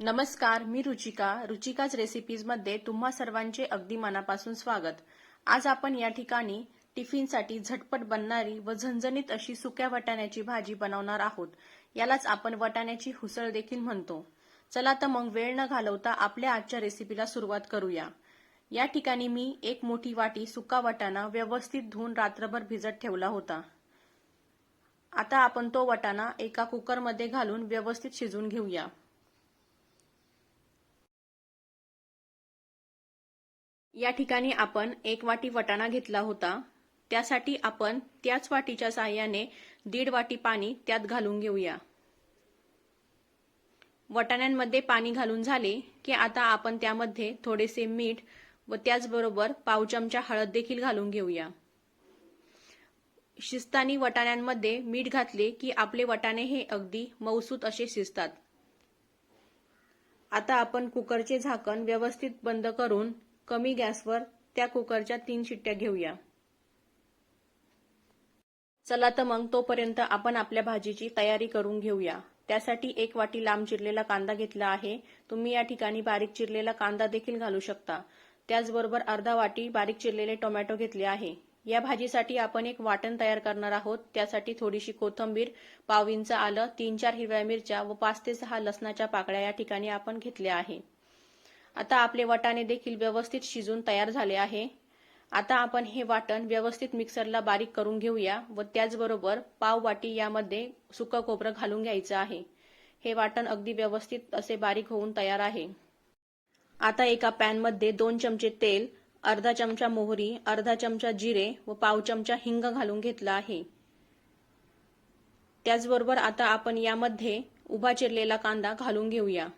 नमस्कार मी रुचिका. रुचिकाच रेसिपीजमध्ये तुम्हा सर्वांचे अगदी मनापासून स्वागत. आज आपण या ठिकाणी टिफिनसाठी झटपट बनणारी व झणझणीत अशी सुक्या वाटाण्याची भाजी बनवणार आहोत. यालाच आपण वाटाण्याची हुसळ देखील म्हणतो. चला तर मग वेळ न घालवता आपल्या आजच्या रेसिपीला सुरुवात करूया. या ठिकाणी मी एक मोठी वाटी सुका वाटाणा व्यवस्थित धुवून रात्रभर भिजत ठेवला होता. आता आपण तो वाटाणा एका कुकरमध्ये घालून व्यवस्थित शिजून घेऊया. या ठिकाणी आपण एक वाटी वटाणा घेतला होता. त्यासाठी आपण त्याच वाटीच्या साहाय्याने दीड वाटी पाणी त्यात घालून घेऊया. वटाण्यांमध्ये पाणी घालून झाले की आता आपण त्यामध्ये थोडेसे मीठ व त्याचबरोबर पाव चमचा हळद देखील घालून घेऊया. शिजतानी वटाण्यांमध्ये मीठ घातले की आपले वटाणे हे अगदी मऊसूत असे शिजतात. आता आपण कुकरचे झाकण व्यवस्थित बंद करून कमी गॅसवर त्या कुकरच्या तीन शिट्ट्या घेऊया. चला तर मग तोपर्यंत आपण आपल्या भाजीची तयारी करून घेऊया. त्यासाठी एक वाटी लांब चिरलेला कांदा घेतला आहे. तुम्ही या ठिकाणी बारीक चिरलेला कांदा देखील घालू शकता. त्याचबरोबर अर्धा वाटी बारीक चिरलेले टोमॅटो घेतले आहे. या भाजीसाठी आपण एक वाटण तयार करणार आहोत. त्यासाठी थोडीशी कोथंबीर पाव इंच आलं तीन चार हिरव्या मिरच्या व पाच ते सहा लसणाच्या पाकळ्या या ठिकाणी आपण घेतल्या आहे. आता आपले वाटाणे देखील व्यवस्थित शिजून तयार झाले आहे. आता आपण हे वाटण व्यवस्थित मिक्सरला बारीक करून घेऊया व त्याचबरोबर पाव वाटी यामध्ये सुकं खोबरं घालून घ्यायचं आहे. हे वाटण अगदी व्यवस्थित असे बारीक होऊन तयार आहे. आता एका पॅनमध्ये दोन चमचे तेल अर्धा चमचा मोहरी अर्धा चमचा जिरे व पाव चमचा हिंग घालून घेतला आहे. त्याचबरोबर आता आपण यामध्ये उभा चिरलेला कांदा घालून घेऊया.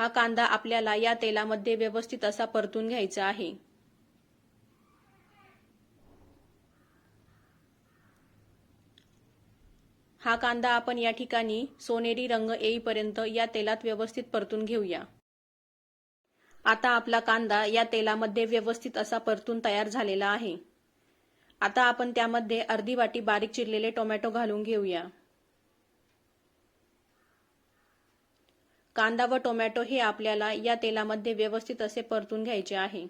हा कांदा आपल्याला या तेलामध्ये व्यवस्थित असा परतून घ्यायचा आहे. हा कांदा आपण या ठिकाणी सोनेरी रंग येईपर्यंत या तेलात व्यवस्थित परतून घेऊया. आता आपला कांदा या तेलामध्ये व्यवस्थित असा परतून तयार झालेला आहे. आता आपण त्यामध्ये अर्धी वाटी बारीक चिरलेले टोमॅटो घालून घेऊया. कांदा व टोमॅटो हे आपल्याला या तेलामध्ये व्यवस्थित असे परतून घ्यायचे आहे.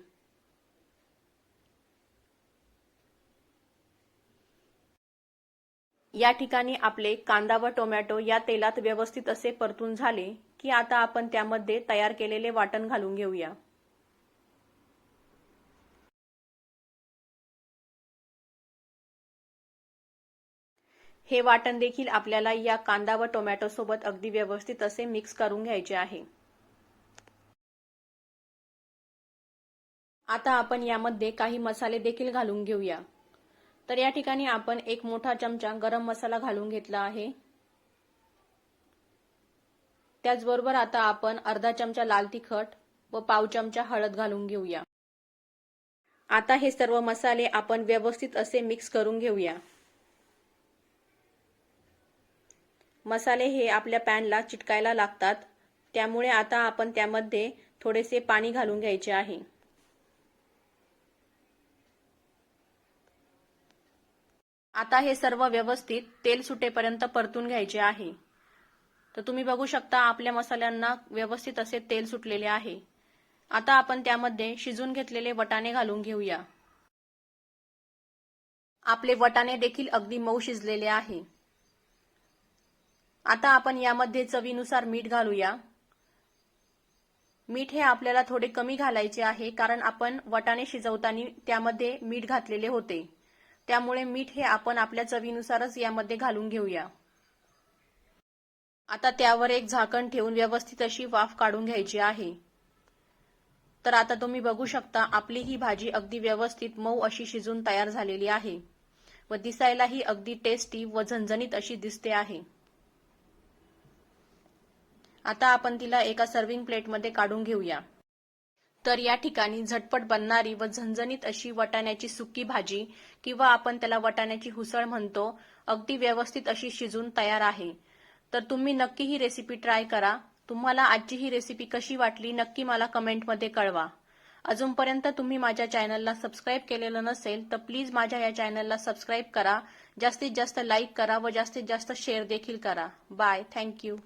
या ठिकाणी आपले कांदा व टोमॅटो या तेलात व्यवस्थित असे परतून झाले की आता आपण त्यामध्ये तयार केलेले वाटण घालून घेऊया. हे वाटण देखील आपल्याला या कांदा व टोमॅटो सोबत अगदी व्यवस्थित असे मिक्स करून घ्यायचे आहे. आता आपण यामध्ये काही मसाले देखील घालून घेऊया. तर या ठिकाणी आपण एक मोठा चमचा गरम मसाला घालून घेतला आहे. त्याचबरोबर आता आपण अर्धा चमचा लाल तिखट व पाव चमचा हळद घालून घेऊया. आता हे सर्व मसाले आपण व्यवस्थित असे मिक्स करून घेऊया. मसाले हे आपल्या पॅनला चिटकायला लागतात. त्यामुळे आता आपण त्यामध्ये थोडेसे पाणी घालून घ्यायचे आहे. आता हे सर्व व्यवस्थित तेल सुटेपर्यंत परतून घ्यायचे आहे. तर तुम्ही बघू शकता आपल्या मसाल्यांना व्यवस्थित असे तेल सुटलेले आहे. आता आपण त्यामध्ये शिजून घेतलेले वटाणे घालून घेऊया. आपले वटाणे देखील अगदी मऊ शिजलेले आहे. आता आपण यामध्ये चवीनुसार मीठ घालूया. मीठ हे आपल्याला थोडे कमी घालायचे आहे कारण आपण वटाणे शिजवताना त्यामध्ये मीठ घातलेले होते. त्यामुळे मीठ हे आपण आपल्या चवीनुसारच यामध्ये घालून घेऊया. आता त्यावर एक झाकण ठेवून व्यवस्थित अशी वाफ काढून घ्यायची आहे. तर आता तुम्ही बघू शकता आपली ही भाजी अगदी व्यवस्थित मऊ अशी शिजून तयार झालेली आहे. व दिसायलाही अगदी टेस्टी व झणझणीत अशी दिसते आहे. आता आपण तिला एका सर्विंग प्लेटमध्ये काढून घेऊया. तर या ठिकाणी झटपट बनणारी व झणझणीत अशी वटाण्याची सुकी भाजी किंवा आपण त्याला वटाण्याची हुसळ म्हणतो अगदी व्यवस्थित अशी शिजून तयार आहे. तर तुम्ही नक्की ही रेसिपी ट्राय करा. तुम्हाला आजची ही रेसिपी कशी वाटली नक्की मला कमेंटमध्ये कळवा. अजूनपर्यंत तुम्ही माझ्या चॅनलला सबस्क्राईब केलेलं नसेल तर प्लीज माझ्या या चॅनलला सबस्क्राईब करा. जास्तीत जास्त लाईक करा व जास्तीत जास्त शेअर देखील करा. Bye thank you